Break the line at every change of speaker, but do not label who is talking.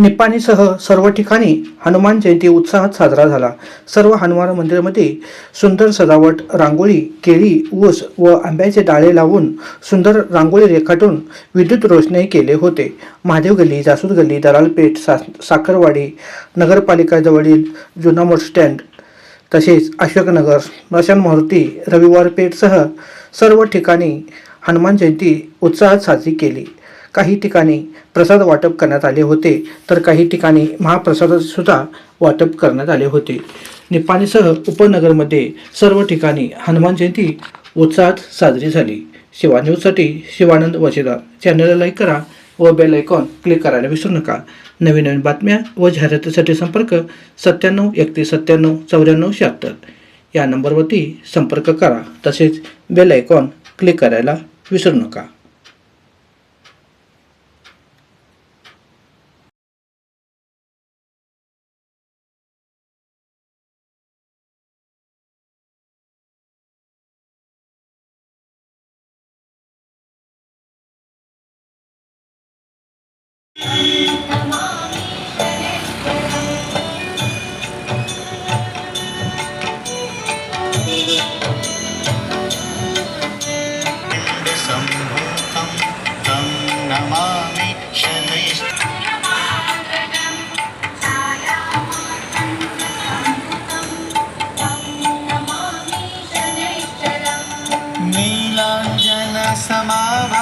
निपाणीसह सर्व ठिकाणी हनुमान जयंती उत्साहात साजरा झाला. सर्व हनुमान मंदिरामध्ये सुंदर सजावट रांगोळी केळी ऊस व आंब्याचे डाळे लावून सुंदर रांगोळी रेखाटून विद्युत रोषणाई केले होते. महादेव गल्ली जासूद गल्ली दलालपेठ सा साखरवाडी नगरपालिकाजवळील जुना मोठ स्टँड तसेच अशोकनगर स्मशान मारुती रविवार पेठसह सर्व ठिकाणी हनुमान जयंती उत्साहात साजरी केली. काही ठिकाणी प्रसाद वाटप करण्यात आले होते तर काही ठिकाणी महाप्रसादसुद्धा वाटप करण्यात आले होते. निपाणीसह उपनगरमध्ये सर्व ठिकाणी हनुमान जयंती उत्साहात साजरी झाली. शिवा न्यूजसाठी शिवानंद वशिदार चॅनलला लाईक करा व बेल आयकॉन क्लिक करायला विसरू नका. नवीन नवीन बातम्या व जाहिरातीसाठी संपर्क सत्त्याण्णव एकतीस सत्त्याण्णव चौऱ्याण्णव शहात्तर. या नंबरवरती संपर्क करा. तसेच बेल आयकॉन क्लिक करायला विसरू नका.
सम्भूतं